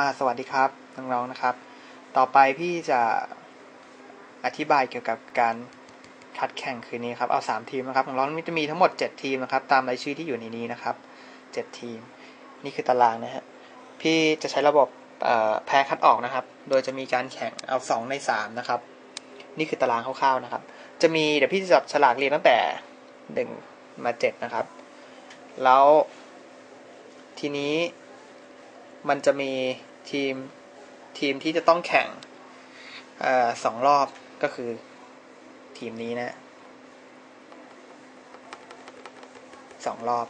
าสวัสดีครับน้องๆนะครับ ต่อไปพี่จะอธิบายเกี่ยวกับการคัดแข่งคืนนี้ครับ เอา 3 ทีมนะครับ ของเราจะมีทั้งหมด 7 ทีมนะครับ ตามรายชื่อที่อยู่ในนี้นะครับ 7 ทีม นี่คือตารางนะฮะ พี่จะใช้ระบบแพ้คัดออกนะครับ โดยจะมีการแข่งเอา 2 ใน 3 นะครับ นี่คือตารางคร่าวๆนะครับ จะมีเดี๋ยวพี่จะจับฉลากเรียงตั้งแต่ 1 มา 7 นะครับ แล้วทีนี้ มันจะมีทีมทีมที่จะต้องแข่งอสองรอบก็คือทีมนี้นะสองรอบ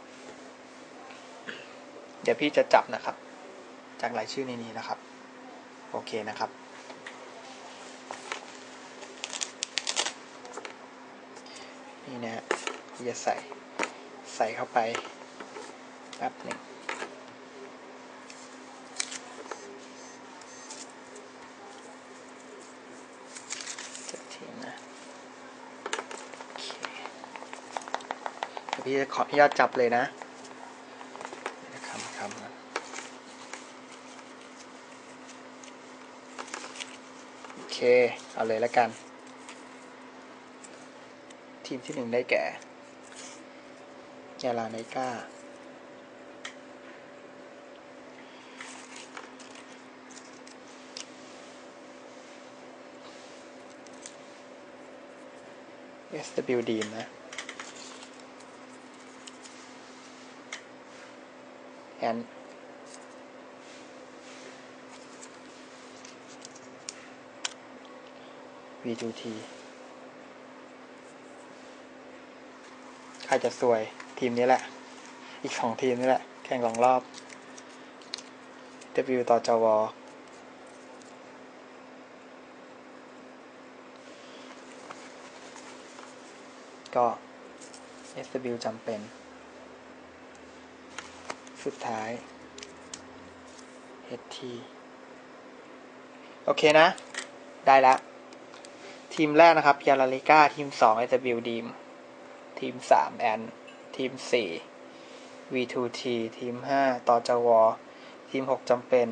เดี๋ยวพี่จะจับนะครับ จากรายชื่อในนี้นะครับ โอเคนะครับ นี่นะฮะพี่จะใส่ใส่เข้าไปแป๊บหนึ่งทีนะโอเค พี่จะขออนุญาตจับเลยนะคำคำโอเค เอาเลยแล้วกัน ทีมที่หนึ่งได้แก่ยาลาไนก้า SW ดีนะ and V2T ใครจะสวยทีมนี้แหละ อีกสองทีมนี้แหละ แข่งสองรอบ W ต่อจว ก็ SW จำเป็น สุดท้าย HT โอเคนะ ได้แล้วทีมแรกนะครับยาลาลิก้า ทีม2 SW ดีม ทีม3แอน ทีม4 V2T ทีม5ต่อจวทีม6จำเป็น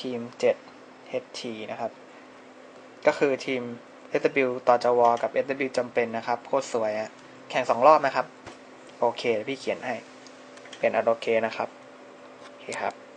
ทีม7 HT นะครับ ก็คือทีม SW ต่อจวกับ SW จำเป็นนะครับ โคตรสวยอะแข่งสองรอบนะครับ โอเค พี่เขียนให้ เป็นอโอเคนะครับ โอเคครับ